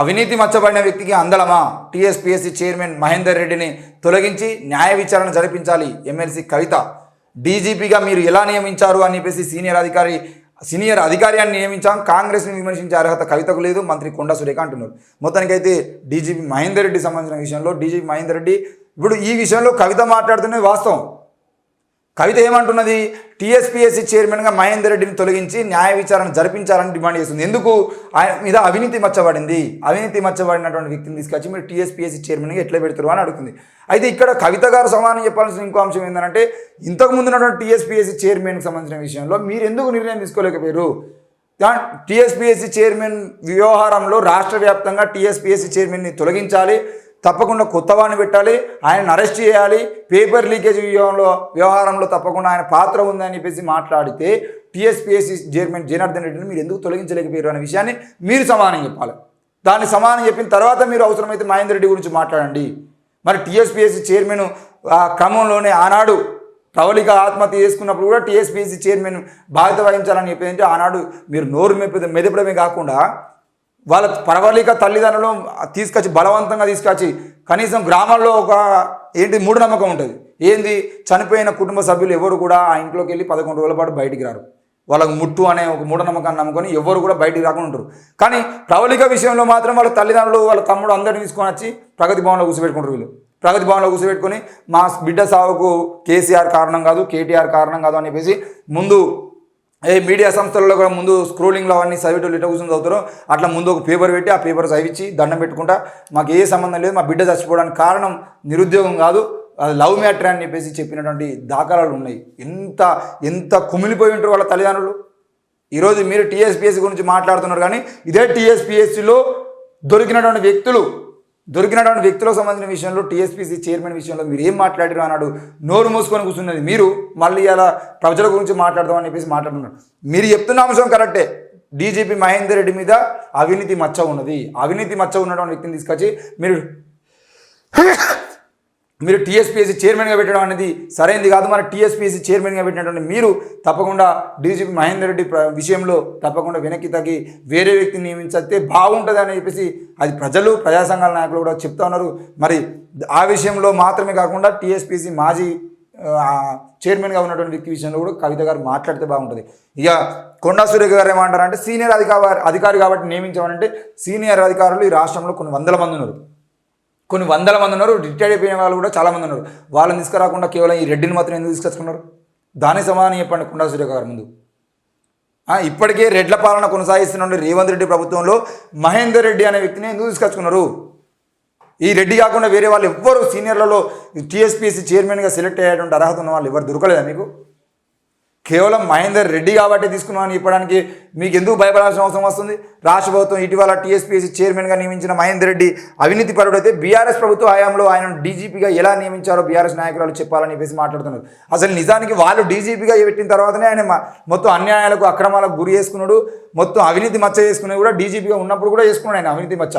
అవినీతి మచ్చబడిన వ్యక్తికి అందలమా? TSPSC chairman Mahender రెడ్డిని తొలగించి న్యాయ విచారణ జరిపించాలి. ఎమ్మెల్సీ కవిత డీజీపీగా మీరు ఎలా నియమించారు అని చెప్పేసి సీనియర్ అధికారి సీనియర్ అధికారి అని నియమించాం. కాంగ్రెస్ని విమర్శించే అర్హత కవితకు లేదు. మంత్రి కొండ సురేఖ అంటున్నారు. మొత్తానికైతే డీజీపీ మహేందర్ రెడ్డి సంబంధించిన విషయంలో డీజీపీ మహేందర్ రెడ్డి ఇప్పుడు ఈ విషయంలో కవిత మాట్లాడుతున్నది వాస్తవం. కవిత ఏమంటున్నది? టీఎస్పీఎస్సీ చైర్మన్గా మహేందర్ రెడ్డిని తొలగించి న్యాయ విచారణ జరిపించాలని డిమాండ్ చేస్తుంది. ఎందుకు? ఆయన మీద అవినీతి మచ్చబడింది. అవినీతి మచ్చబడినటువంటి వ్యక్తిని తీసుకొచ్చి మీరు టీఎస్పీఎస్సీ చైర్మన్గా ఎట్లా పెడతారు అని అడుగుతుంది. అయితే ఇక్కడ కవిత గారు సమానం చెప్పాల్సిన ఇంకో అంశం ఏంటంటే ఇంతకు ముందు ఉన్నటువంటి టీఎస్పీఎస్సీ చైర్మన్కి సంబంధించిన విషయంలో మీరు ఎందుకు నిర్ణయం తీసుకోలేకపోయారు? టీఎస్పీఎస్సీ చైర్మన్ వ్యవహారంలో రాష్ట్ర వ్యాప్తంగా టీఎస్పీఎస్సీ చైర్మన్ని తొలగించాలి. తప్పకుండా కొత్త వాడిని పెట్టాలి ఆయన అరెస్ట్ చేయాలి పేపర్ లీకేజ్ వ్యవహారంలో వ్యవహారంలో తప్పకుండా ఆయన పాత్ర ఉందని చెప్పేసి మాట్లాడితే టీఎస్పీఎస్సీ చైర్మన్ జనార్దన్ రెడ్డిని మీరు ఎందుకు తొలగించలేకపోయారు అనే విషయాన్ని మీరు సమానం చెప్పాలి. దాన్ని సమానం చెప్పిన తర్వాత మీరు అవసరమైతే మహేందర్ రెడ్డి గురించి మాట్లాడండి. మరి టీఎస్పీఎస్సీ చైర్మన్ ఆ క్రమంలోనే ఆనాడు ప్రవళిక ఆత్మహత్య చేసుకున్నప్పుడు కూడా టీఎస్పీఎస్సీ చైర్మన్ బాధ్యత వహించాలని చెప్పేది ఆనాడు మీరు నోరు మెప్ప మెదపడమే కాకుండా వాళ్ళ ప్రవళిక తల్లిదండ్రులు తీసుకొచ్చి బలవంతంగా తీసుకొచ్చి కనీసం గ్రామాల్లో ఒక ఏంటి మూఢనమ్మకం ఉంటుంది. ఏంది? చనిపోయిన కుటుంబ సభ్యులు ఎవరు కూడా ఆ ఇంట్లోకి వెళ్ళి పదకొండు రోజుల పాటు బయటికి రారు. వాళ్ళకు ముట్టు అనే ఒక మూఢనమ్మకాన్ని నమ్ముకొని ఎవరు కూడా బయటికి రాకుండా ఉంటారు. కానీ ప్రవళిక విషయంలో మాత్రం వాళ్ళ తల్లిదండ్రులు వాళ్ళ తమ్ముడు అందరిని తీసుకొని వచ్చి ప్రగతి భవన్లో కూర్చోబెట్టుకుంటారు వీళ్ళు. ప్రగతి భవన్లో కూర్చోబెట్టుకొని మా బిడ్డ సావుకు కేసీఆర్ కారణం కాదు కేటీఆర్ కారణం కాదు అని చెప్పేసి ముందు ఏ మీడియా సంస్థలలో కూడా ముందు స్క్రోలింగ్లో అవన్నీ చదివేటోళ్ళు ఇట్లా కూర్చొని చదువుతారో అట్లా ముందు ఒక పేపర్ పెట్టి ఆ పేపర్ చదివించి దండం పెట్టుకుంటా. మాకు ఏ సంబంధం లేదు మా బిడ్డ చచ్చిపోవడానికి కారణం నిరుద్యోగం కాదు అది లవ్ మ్యాటర్ అని చెప్పేసి చెప్పినటువంటి దాఖలాలు ఉన్నాయి. ఎంత ఎంత కుమిలిపోయి ఉంటారు వాళ్ళ తల్లిదండ్రులు? ఈరోజు మీరు టీఎస్పీఎస్సీ గురించి మాట్లాడుతున్నారు కానీ ఇదే టీఎస్పీఎస్సీలో దొరికినటువంటి వ్యక్తులు దొరికినటువంటి వ్యక్తులకు సంబంధించిన విషయంలో టీఎస్పీసీ చైర్మన్ విషయంలో మీరు ఏం మాట్లాడారు అన్నాడు నోరు మూసుకొని కూర్చున్నది. మీరు మళ్ళీ అలా ప్రజల గురించి మాట్లాడదామని చెప్పేసి మాట్లాడుతున్నారు. మీరు చెప్తున్న అంశం కరెక్టే. డీజీపీ మహేందర్ రెడ్డి మీద అవినీతి మచ్చ ఉన్నది. అవినీతి మచ్చ ఉన్నటువంటి వ్యక్తిని తీసుకొచ్చి మీరు మీరు టీఎస్పీఎస్సీ చైర్మన్గా పెట్టడం అనేది సరైనది కాదు. మరి టీఎస్పీఎస్సీ చైర్మన్గా పెట్టినటువంటి మీరు తప్పకుండా డీజీపీ మహేందర్ రెడ్డి ప్ర- విషయంలో తప్పకుండా వెనక్కి తగ్గి వేరే వ్యక్తిని నియమించితే బాగుంటుంది అని చెప్పేసి అది ప్రజలు ప్రజా సంఘాల నాయకులు కూడా చెప్తా ఉన్నారు. మరి ఆ విషయంలో మాత్రమే కాకుండా టీఎస్పీసీ మాజీ చైర్మన్గా ఉన్నటువంటి వ్యక్తి విషయంలో కూడా కవిత గారు మాట్లాడితే బాగుంటుంది. ఇక కొండా సురేఖ గారు ఏమంటారంటే సీనియర్ అధికారి అధికారి కాబట్టి నియమించామంటే సీనియర్ అధికారులు ఈ రాష్ట్రంలో కొన్ని వందల మంది ఉన్నారు. కొన్ని వందల మంది ఉన్నారు రిటైర్డ్ అయిపోయిన వాళ్ళు కూడా చాలామంది ఉన్నారు. వాళ్ళని తీసుకురాకుండా కేవలం ఈ రెడ్డిని మాత్రం ఎందుకు తీసుకొచ్చుకున్నారు? దాని సమాధానం చెప్పండి కుండా సూర్య గారి ముందు. ఇప్పటికే రెడ్ల పాలన కొనసాగిస్తున్న రేవంత్ రెడ్డి ప్రభుత్వంలో మహేందర్ రెడ్డి అనే వ్యక్తిని ఎందుకు తీసుకొచ్చుకున్నారు? ఈ రెడ్డి కాకుండా వేరే వాళ్ళు ఎవ్వరు సీనియర్లలో టీఎస్పీసీ చైర్మన్గా సెలెక్ట్ అయ్యేటువంటి అర్హత ఉన్న వాళ్ళు ఎవరు? దొరకలేదా మీకు? కేవలం మహేందర్ రెడ్డి కాబట్టి తీసుకున్నామని చెప్పడానికి మీకు ఎందుకు భయపడాల్సిన అవసరం వస్తుంది? రాష్ట్ర ప్రభుత్వం ఇటీవల టీఎస్పీఎస్సీ చైర్మన్గా నియమించిన మహేందర్ రెడ్డి అవినీతి పరుడైతే బీఆర్ఎస్ ప్రభుత్వ హయాంలో ఆయన డీజీపీగా ఎలా నియమించారో బీఆర్ఎస్ నాయకురాలు చెప్పాలని చెప్పేసి మాట్లాడుతున్నారు. అసలు నిజానికి వాళ్ళు డీజీపీగా పెట్టిన తర్వాతనే ఆయన మొత్తం అన్యాయాలకు అక్రమాలకు గురి చేసుకున్నాడు. మొత్తం అవినీతి మచ్చ చేసుకునేది కూడా డీజీపీగా ఉన్నప్పుడు కూడా చేసుకున్నాడు ఆయన అవినీతి మచ్చ.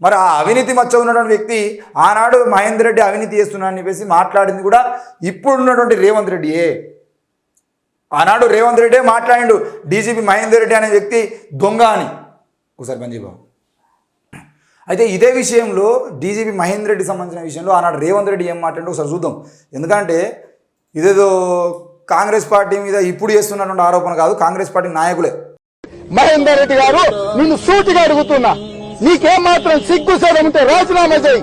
మరి ఆ అవినీతి మచ్చ ఉన్నటువంటి వ్యక్తి ఆనాడు మహేందర్ రెడ్డి అవినీతి చేస్తున్నా అని చెప్పేసి మాట్లాడింది కూడా ఇప్పుడు ఉన్నటువంటి రేవంత్ రెడ్డియే. ఆనాడు రేవంత్ రెడ్డే మాట్లాడిండు డీజీపీ మహేందర్ రెడ్డి అనే వ్యక్తి దొంగ అని. ఒకసారి పంజీబాబు అయితే ఇదే విషయంలో డీజీపీ మహేందర్ రెడ్డి సంబంధించిన విషయంలో ఆనాడు రేవంత్ రెడ్డి ఏం మాట్లాడిండో ఒకసారి చూద్దాం. ఎందుకంటే ఇదేదో కాంగ్రెస్ పార్టీ మీద ఇప్పుడు చేస్తున్నటువంటి ఆరోపణ కాదు కాంగ్రెస్ పార్టీ నాయకులే. మహేందర్ రెడ్డి గారు నిన్ను సూటిగా అడుగుతున్నా. నీకేం మాత్రం సిగ్గు సేదం ఉంటే రాజీనామా చేయి.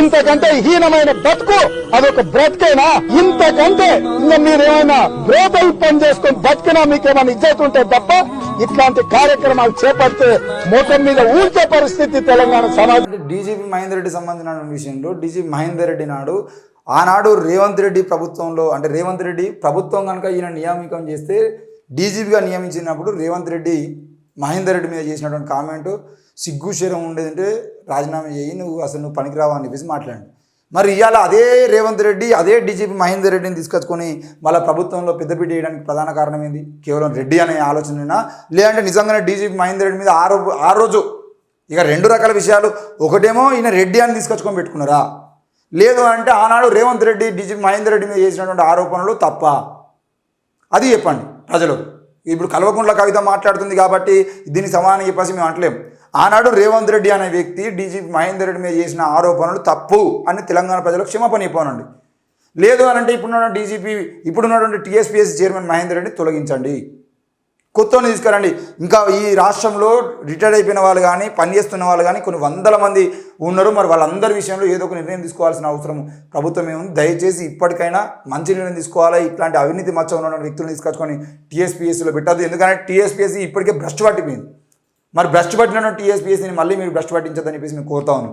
ఇంతకంటే హీనమైన బతుకు అదొక బ్రతికేనా? ఇంతకంటే ఇంకా మీరేమైనా బ్రోతలు పని చేసుకొని బతికినా మీకేమైనా ఇజ్జతుంటే తప్ప ఇట్లాంటి కార్యక్రమాలు చేపడితే ముఖం మీద ఊరికే పరిస్థితి తెలంగాణ సమాజం. డీజీపీ మహేందర్ రెడ్డి సంబంధించిన విషయంలో డీజీపీ మహేందర్ రెడ్డి నాడు ఆనాడు రేవంత్ రెడ్డి ప్రభుత్వంలో అంటే రేవంత్ రెడ్డి ప్రభుత్వం కనుక ఈయన నియామకం చేస్తే డీజీపీగా నియమించినప్పుడు రేవంత్ రెడ్డి మహేందర్ రెడ్డి మీద చేసినటువంటి కామెంట్ సిగ్గు శరం ఉండేదంటే రాజీనామా చేయి నువ్వు అసలు నువ్వు పనికిరావా అని చెప్పేసి మాట్లాడు మరి ఇవాళ అదే రేవంత్ రెడ్డి అదే డీజీపీ మహేందర్ రెడ్డిని తీసుకొచ్చుకొని వాళ్ళ ప్రభుత్వంలో పెద్దపీట వేయడానికి ప్రధాన కారణం ఏంది? కేవలం రెడ్డి అనే ఆలోచననా లేదంటే నిజంగానే డీజీపీ మహేందర్ రెడ్డి మీద ఆ రోజు ఆ రోజు ఇక రెండు రకాల విషయాలు. ఒకటేమో ఈయన రెడ్డి అని తీసుకొచ్చుకొని పెట్టుకున్నారా? లేదు అంటే ఆనాడు రేవంత్ రెడ్డి డీజీపీ మహేందర్ రెడ్డి మీద చేసినటువంటి ఆరోపణలు తప్ప. అది చెప్పండి ప్రజలు. ఇప్పుడు కల్వకుంట్ల కవిత మాట్లాడుతుంది కాబట్టి దీనికి సమానం చెప్పేసి మేము అంటలేము ఆనాడు రేవంత్ రెడ్డి అనే వ్యక్తి డీజీపీ మహేందర్ రెడ్డి మీద చేసిన ఆరోపణలు తప్పు అని తెలంగాణ ప్రజలకు క్షమాపణ ఇవ్వనండి లేదు అని అంటే ఇప్పుడున్న డీజీపీ ఇప్పుడున్నటువంటి టీఎస్పీఎస్ చైర్మన్ మహేందర్ రెడ్డిని తొలగించండి. కొత్తని తీసుకురండి. ఇంకా ఈ రాష్ట్రంలో రిటైర్డ్ అయిపోయిన వాళ్ళు కానీ పనిచేస్తున్న వాళ్ళు కానీ కొన్ని వందల మంది ఉన్నారు. మరి వాళ్ళందరి విషయంలో ఏదో ఒక నిర్ణయం తీసుకోవాల్సిన అవసరం ప్రభుత్వం ఏముంది? దయచేసి ఇప్పటికైనా మంచి నిర్ణయం తీసుకోవాలా? ఇట్లాంటి అవినీతి మచ్చ ఉన్న వ్యక్తులను తీసుకొచ్చుకొని టీఎస్పీఎస్సీలో పెట్టద్దు. ఎందుకంటే టీఎస్పీఎస్సీ ఇప్పటికే భ్రష్టు పట్టిపోయింది మరి భ్రష్టు పట్టిన టీఎస్పీఎస్సీని మళ్ళీ మీరు భ్రష్టు పట్టించదని చెప్పేసి మేము కోరుతా ఉన్నాం.